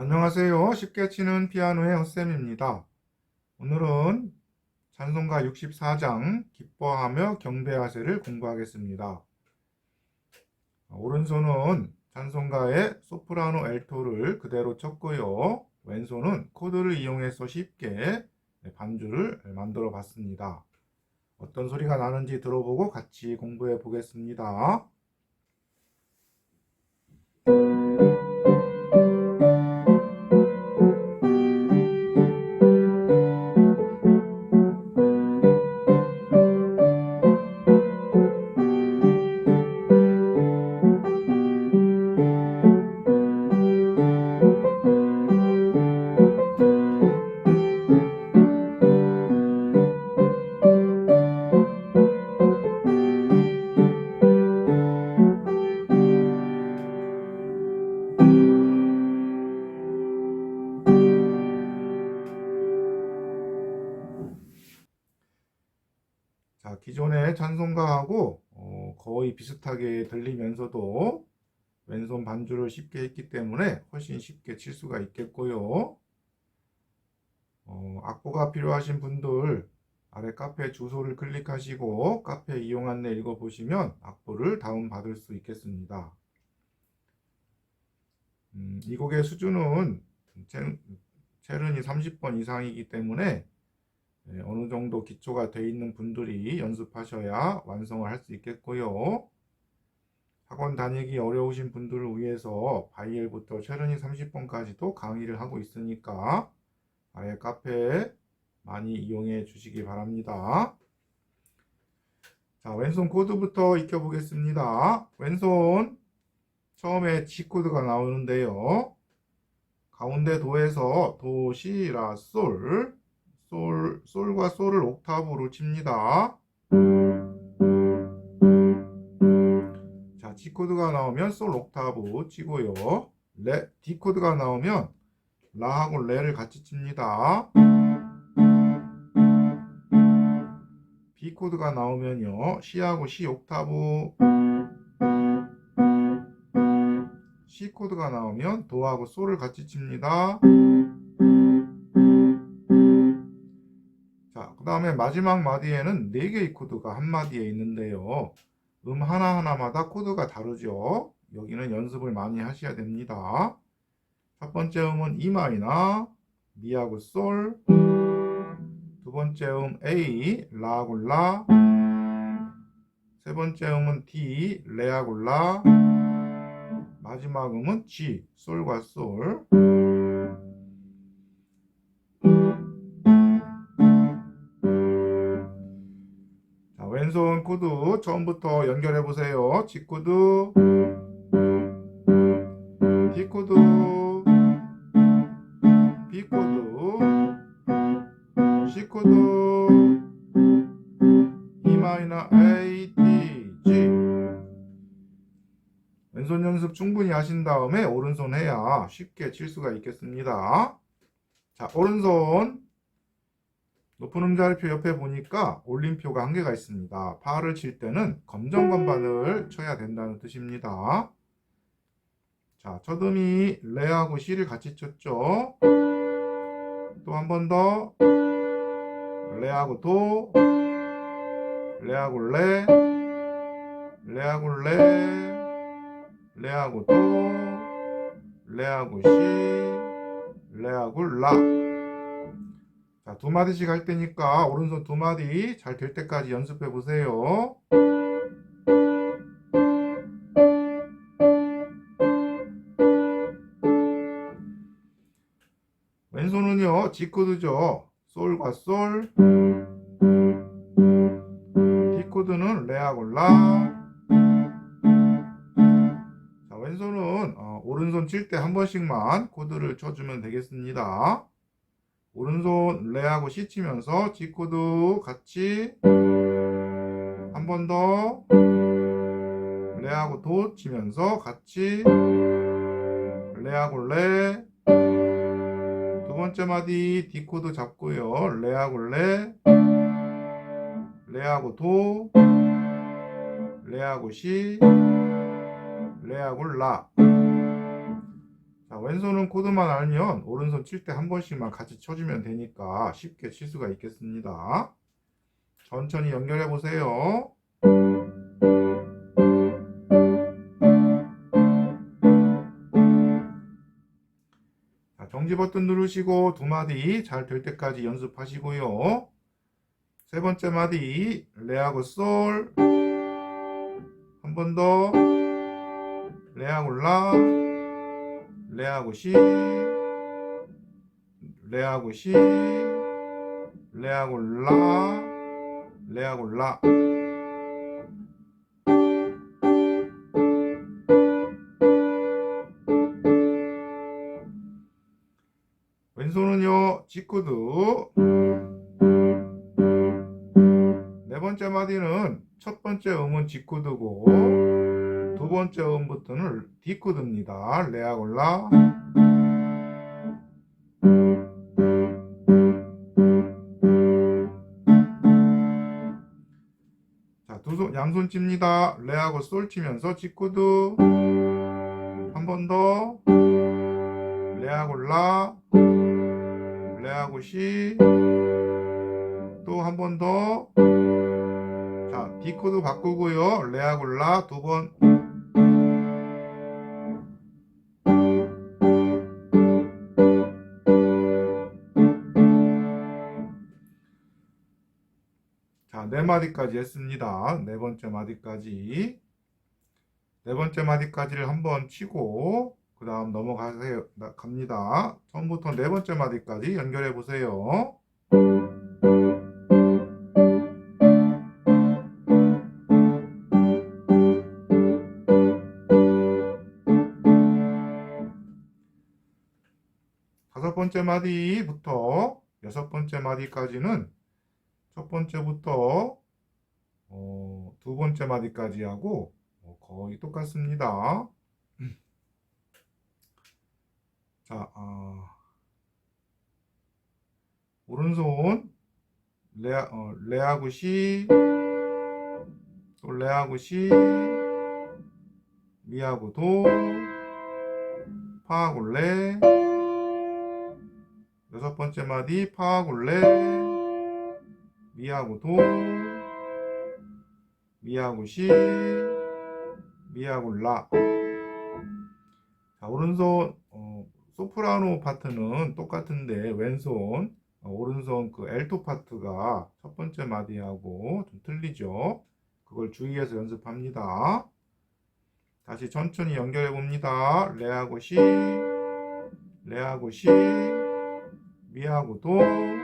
안녕하세요. 쉽게 치는 피아노의 헛쌤입니다. 오늘은 찬송가 64장 기뻐하며 경배하세를 공부하겠습니다. 오른손은 찬송가의 소프라노 엘토를 그대로 쳤고요. 왼손은 코드를 이용해서 쉽게 반주를 만들어 봤습니다. 어떤 소리가 나는지 들어보고 같이 공부해 보겠습니다. 기존의 찬송가하고 어, 거의 비슷하게 들리면서도 왼손 반주를 쉽게 했기 때문에 훨씬 쉽게 칠 수가 있겠고요. 어, 악보가 필요하신 분들 아래 카페 주소를 클릭하시고 카페 이용 안내 읽어보시면 악보를 다운받을 수 있겠습니다. 음, 이 곡의 수준은 체- 체른이 30번 이상이기 때문에 네, 어느 정도 기초가 돼 있는 분들이 연습하셔야 완성을 할 수 있겠고요. 학원 다니기 어려우신 분들을 위해서 바이엘부터 체르니 30번까지도 강의를 하고 있으니까 아래 카페 많이 이용해 주시기 바랍니다. 자, 왼손 코드부터 익혀보겠습니다. 왼손 처음에 G 코드가 나오는데요. 가운데 도에서 도, 시, 라, 솔 솔, 솔과 솔을 옥타브로 칩니다. 자, G 코드가 나오면 솔 옥타브 치고요. 레, D 코드가 나오면 라하고 레를 같이 칩니다. B 코드가 나오면요. C하고 C 옥타브 C 코드가 나오면 도하고 솔을 같이 칩니다. 그 다음에 마지막 마디에는 4개의 코드가 한 마디에 있는데요. 음 하나하나마다 코드가 다르죠. 여기는 연습을 많이 하셔야 됩니다. 첫 번째 음은 E 마이너, 미하고 솔. 두 번째 음 A, 라하고 라. 세 번째 음은 D, 레하고 라. 마지막 음은 G, 솔과 솔. 왼손 코드 처음부터 연결해 보세요. G 코드, D 코드, B 코드, C 코드, E 마이너 A, D, G. 왼손 연습 충분히 하신 다음에 오른손 해야 쉽게 칠 수가 있겠습니다. 자, 오른손 높은 음자리표 옆에 보니까 올림표가 한 개가 있습니다. 파를 칠 때는 검정 건반을 쳐야 된다는 뜻입니다. 자, 첫음이 레하고 시를 같이 쳤죠. 또 한 번 더. 레하고 도. 레하고 레. 레하고 레. 레하고 도. 레하고 시. 레하고 라. 자, 두 마디씩 할 테니까 오른손 두 마디 잘 될 때까지 연습해 보세요. 왼손은요, G 코드죠. 솔과 솔. D 코드는 레하고 라. 자, 왼손은 어, 오른손 칠 때 한 번씩만 코드를 쳐주면 되겠습니다. 오른손 레하고 C 치면서 G 코드 같이 한 번 더 레하고 도 치면서 같이 레하고 레. 두 번째 마디 D 코드 잡고요. 레하고 레. 레하고 도. 레하고 C 레하고 라. 자, 왼손은 코드만 알면 오른손 칠 때 한 번씩만 같이 쳐주면 되니까 쉽게 칠 수가 있겠습니다. 천천히 연결해 보세요. 자, 정지 버튼 누르시고 두 마디 잘 될 때까지 연습하시고요. 세 번째 마디 레하고 솔. 한 번 더. 레하고 라. 레하고 시. 레하고 시. 레하고 라. 레하고 라. 왼손은요, G코드. 네 번째 마디는 첫 번째 음은 G코드고, 두 번째 음부터는 D코드입니다. 레아골라. 자, 두 손, 양손 칩니다. 레하고 솔 치면서 G코드. 한 번 더. 레하고 라. 레하고 시. 또 한 번 더. 자, D 코드 바꾸고요. 레하고 라두 번. 네 마디까지 했습니다. 네 번째 마디까지. 네 번째 마디까지를 한번 치고, 그 다음 넘어가세요. 나- 갑니다. 처음부터 네 번째 마디까지 연결해 보세요. 다섯 번째 마디부터 여섯 번째 마디까지는 첫 번째부터 어, 두 번째 마디까지 하고 어, 거의 똑같습니다. 자, 아, 오른손 레, 어, 레하고 시, 또 레하고 시, 미하고 도, 파하고 레, 여섯 번째 마디 파하고 레, 미하고 도, 미하고 시, 미하고 라. 자, 오른손 어, 소프라노 파트는 똑같은데 왼손 어, 오른손 그 엘토 파트가 첫 번째 마디하고 좀 틀리죠. 그걸 주의해서 연습합니다. 다시 천천히 연결해 봅니다. 레하고 시, 레하고 시, 미하고 도.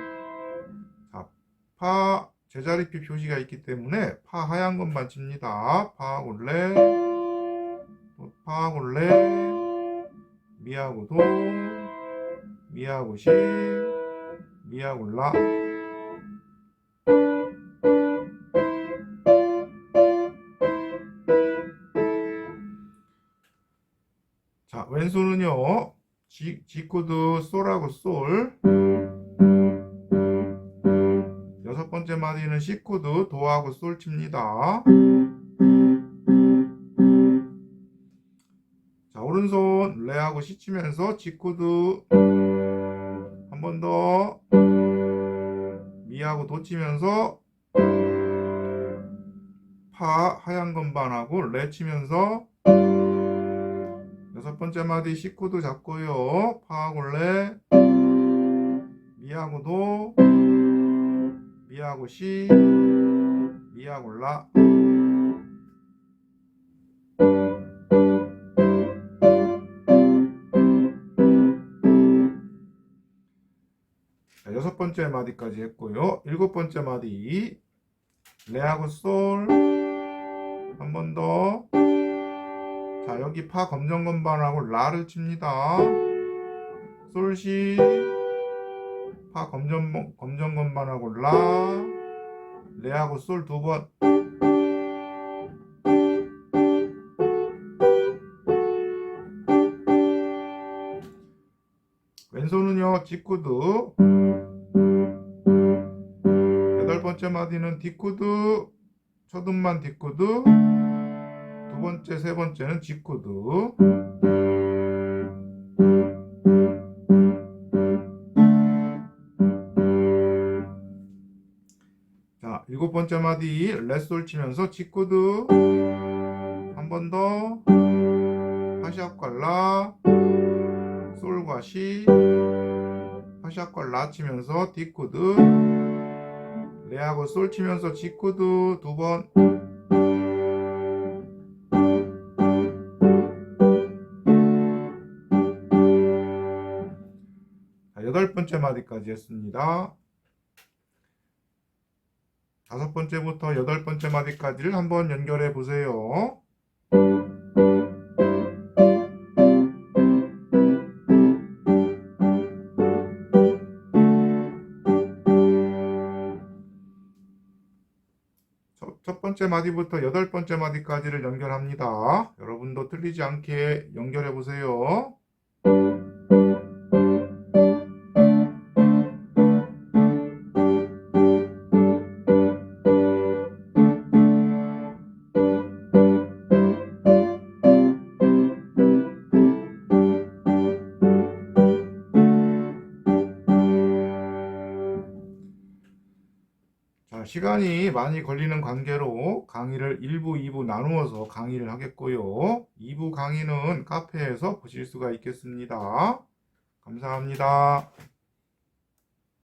자, 파 제자리피 표시가 있기 때문에 파 하얀 것만 칩니다. 파하고 레, 또 파하고 레. 미하고 도, 미하고 시, 미하고 라. 자, 왼손은요, G, G 코드 솔하고 솔. 번째 마디는 C 코드 도하고 솔 칩니다. 자, 오른손 레하고 C 치면서 G 코드 한 번 더 미하고 도 치면서 파 하얀 건반하고 레 치면서 여섯 번째 마디 C 코드 잡고요. 파하고 레 미하고 도 미하고 C 미하고 라 자, 여섯 번째 마디까지 했고요. 일곱 번째 마디 레하고 솔 한 번 더. 자, 여기 파 검정 건반하고 라를 칩니다. 솔시 파 검정 검정 건반하고 라 레하고 솔 두 번. 왼손은요, G 코드. 여덟 번째 마디는 D 코드. 첫 음만 D 코드. 두 번째, 세 번째는 G 코드. 마디 레솔 치면서 지코드 한번 더. 파시아과 라. 솔과 시. 파시아과 라 치면서 디코드 레하고 솔 치면서 지코드 두번. 자, 여덟 번째 마디까지 했습니다. 다섯 번째부터 여덟 번째 마디까지를 한번 연결해 보세요. 첫, 첫 번째 마디부터 여덟 번째 마디까지를 연결합니다. 여러분도 틀리지 않게 연결해 보세요. 시간이 많이 걸리는 관계로 강의를 1부, 2부 나누어서 강의를 하겠고요. 2부 강의는 카페에서 보실 수가 있겠습니다. 감사합니다.